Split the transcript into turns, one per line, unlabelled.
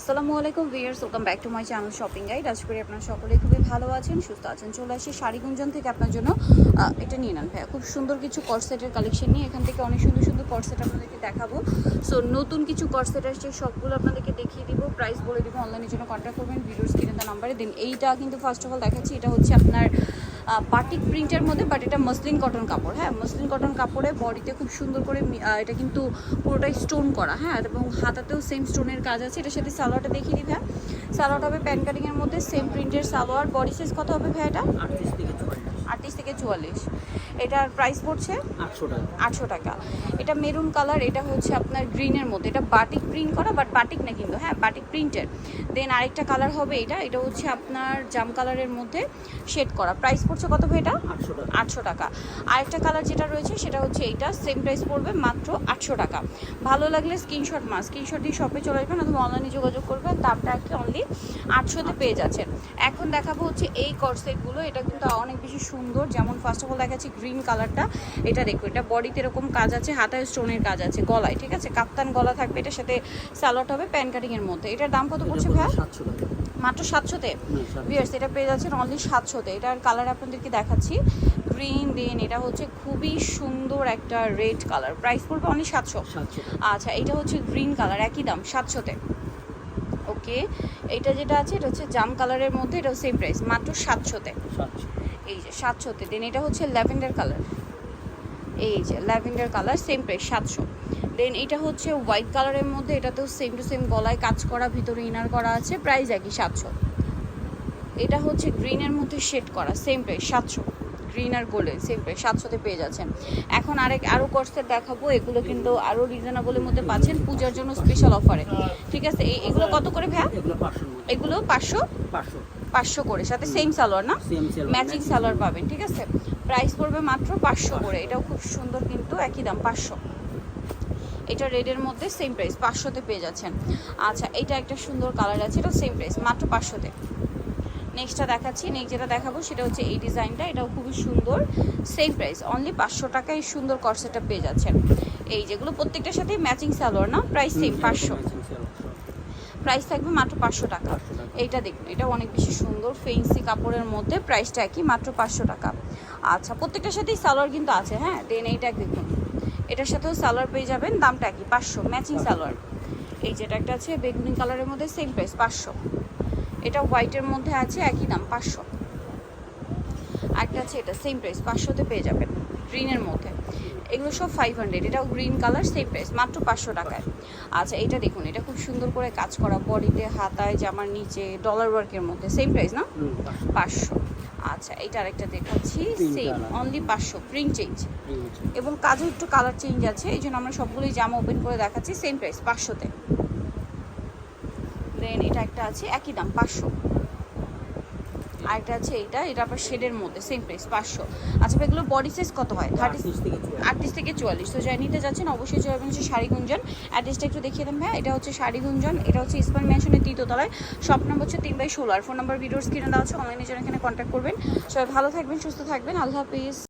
আসসালামু আলাইকুম viewers welcome back to my channel shopping guide. আজ করি আপনারা সকলেই খুবই ভালো আছেন, সুস্থ আছেন। চলে আসি শাড়িগুঞ্জন থেকে আপনার জন্য এটা নিয়ে নেন ভাইয়া। খুব সুন্দর কিছু কর্সেটের কালেকশন নিয়ে এখান থেকে অনেক সুন্দর সুন্দর কর্সেট আপনাদেরকে দেখাবো। সো, নতুন কিছু কর্সেট আসছে, সবগুলো আপনাদেরকে দেখিয়ে দিব, প্রাইস বলে দিব অনলাইনের জন্য কন্ট্যাক্ট করবেন, ভিডিওর স্ক্রিনে নাম্বারে দেন এইটা কিন্তু ফার্স্ট অফ অল দেখাচ্ছি, এটা হচ্ছে আপনার বাটিক প্রিন্টের মধ্যে বাট এটা মসলিন কটন কাপড় হ্যাঁ? মসলিন কটন কাপড়ে বডিতে খুব সুন্দর করে এটা কিন্তু পুরোটাই স্টোন করা হ্যাঁ? এবং হাতাতেও সেম স্টোনের কাজ আছে। এটার সাথে সালোয়ারটা দেখিয়ে দিই হ্যাঁ সালোয়ারটা হবে প্যান কাটিংয়ের মধ্যে সেম প্রিন্টের সালোয়ার বডি সাইজ কত হবে ভাই এটা?
আটত্রিশ থেকে
আটত্রিশ থেকে চুয়াল্লিশ। এটার প্রাইস পড়ছে
আটশো টাকা।
আটশো টাকা। এটা মেরুন কালার এটা হচ্ছে আপনার গ্রিনের মধ্যে। এটা বাটিক প্রিন্ট করা বাট বাটিক না কিন্তু হ্যাঁ বাটিক প্রিন্টের দেন আরেকটা কালার হবে এটা এটা হচ্ছে আপনার জাম কালারের মধ্যে শেড করা। প্রাইস পড়ছে কত এটা?
আটশো টাকা।
আটশো টাকা। আরেকটা কালার যেটা রয়েছে সেটা হচ্ছে এইটা সেম প্রাইস পড়বে মাত্র আটশো টাকা। ভালো লাগলে স্ক্রিনশট মাস স্ক্রিনশট দিয়ে শপে চলে আসবেন অথবা অনলাইনে যোগাযোগ করবেন দামটা কি অনলি আটশোতে পেয়ে যাচ্ছেন। এখন দেখাবো হচ্ছে এই কর্সেটগুলো এটা কিন্তু অনেক বেশি সুন্দর। যেমন ফার্স্ট অফ অল দেখাচ্ছি গ্রিন কালারটা এটা দেখো এটা বডিতে এরকম কাজ আছে হাতায় স্টোনের কাজ আছে গলায় ঠিক আছে? কাপ্তান গলা থাকবে এটার সাথে স্যালোট হবে প্যান কাটিংয়ের মধ্যে। এটার দাম কত পড়ছে
টাকা।
মাত্র সাতশোতে। ভিয়ার্স এটা পেয়ে যাচ্ছেন অনলি সাতশোতে এটার কালার আপনাদেরকে দেখাচ্ছি। গ্রিন দেন এটা হচ্ছে খুবই সুন্দর একটা রেড কালার প্রাইস পড়বে অনলি সাতশো।
সাতশো
আচ্ছা এটা হচ্ছে গ্রিন কালার একই দাম সাতশোতে ওকে এটা যেটা আছে এটা হচ্ছে জাম কালারের মধ্যে এটা সেম প্রাইস মাত্র সাতশোতে
সাতশো।
এই যে সাতশোতে দেন এটা হচ্ছে ল্যাভেন্ডার কালার। এই যে ল্যাভেন্ডার কালার সেম প্রাইস সাতশো। দেন এটা হচ্ছে হোয়াইট কালারের মধ্যে, এটাতেও সেম টু সেম গলায় কাজ করা, ভিতরে ইনার করা আছে প্রাইস একই সাতশো। এটা হচ্ছে গ্রিনের মধ্যে শেড করা সেম প্রাইস সাতশো। গ্রিন আর গোল্ডেন সেম প্রাইস সাতশোতে পেয়ে যাচ্ছেন। এখন আরেক আরও কোর্সের দেখাবো এগুলো কিন্তু আরও রিজনেবলের মধ্যে পাচ্ছেন পূজার জন্য স্পেশাল অফারে ঠিক আছে? এগুলো কত করে ভ্যা
এগুলো
পাঁচশো?
পাঁচশো।
পাঁচশো করে সাথে সেম সালোয়ার না? ম্যাচিং সালোয়ার পাবেন ঠিক আছে? প্রাইস পড়বে মাত্র পাঁচশো করে এটাও খুব সুন্দর কিন্তু একই দাম পাঁচশো। এটা রেডের মধ্যে সেম প্রাইস পাঁচশোতে পেয়ে যাচ্ছেন। আচ্ছা এটা একটা সুন্দর কালার আছে এটা সেম প্রাইস মাত্র পাঁচশোতে। নেক্সটটা দেখাচ্ছি। নেক্সট যেটা দেখাবো সেটা হচ্ছে এই ডিজাইনটা। এটাও খুবই সুন্দর। সেম প্রাইস অনলি পাঁচশো টাকায় এই সুন্দর কর্সেটটা পেয়ে যাচ্ছেন। এই যেগুলো প্রত্যেকটার সাথে ম্যাচিং সালোয়ার না? প্রাইস সেম পাঁচশো। প্রাইস থাকবে মাত্র পাঁচশো টাকা।
পাঁচশো টাকা।
এইটা দেখুন এটা অনেক বেশি সুন্দর ফেন্সি কাপড়ের মধ্যে প্রাইসটা একই মাত্র পাঁচশো টাকা। আচ্ছা প্রত্যেকটার সাথেই সালোয়ার কিন্তু আছে হ্যাঁ? দেন এইটা দেখুন। এটার সাথেও সালোয়ার পেয়ে যাবেন দামটা একই পাঁচশো ম্যাচিং সালোয়ার এই যেটা একটা আছে বেগুনি কালারের মধ্যে সেম প্রাইস পাঁচশো। এটা হোয়াইটের মধ্যে আছে একই দাম পাঁচশো। আরেকটা আছে এটা সেম প্রাইস পাঁচশোতে পেয়ে যাবেন গ্রিনের মধ্যে। এগুলো সব ফাইভ হান্ড্রেড এটাও গ্রিন কালার সেম প্রাইস মাত্র পাঁচশো টাকায়। আচ্ছা এটা দেখুন এটা খুব সুন্দর করে কাজ করা বডিতে হাতায় জামার নিচে ডলার ওয়ার্কের মধ্যে সেম প্রাইস না?
পাঁচশো।
আচ্ছা এটা আরেকটা দেখাচ্ছি সেম। অনলি পাঁচশো প্রিন্ট চেঞ্জ এবং কাজও একটু কালার চেঞ্জ আছে এই জন্য আমরা সবগুলোই জামা ওপেন করে দেখাচ্ছি সেম প্রাইস পাঁচশোতে। দেন এটা একটা আছে একই দাম পাঁচশো। আর আরেকটা আছে এইটা এটা আবার শেডের মধ্যে সেম প্রাইস পাঁচশো। আচ্ছা এগুলো বডি সাইজ কত হয়? থার্টি
আটত্রিশ থেকে চুয়াল্লিশ।
থেকে চুয়াল্লিশ। তো যাই নিতে যাচ্ছেন অবশ্যই চলে যাবেন হচ্ছে শাড়িগুঞ্জন। অ্যাড্রেসটা একটু দেখিয়ে দেন ভাই এটা হচ্ছে শাড়ি গুঞ্জন এটা হচ্ছে ইসমান ম্যানশনের তৃতীয়তলায় শপ নাম্বার হচ্ছে তিন বাই ষোলো। আর ফোন নাম্বার ভিডিওর স্ক্রিনে দেওয়া হচ্ছে অনলাইনে জন্য এখানে কন্ট্যাক্ট করবেন। সবাই ভালো থাকবেন সুস্থ থাকবেন। আল্লাহ হাফিজ।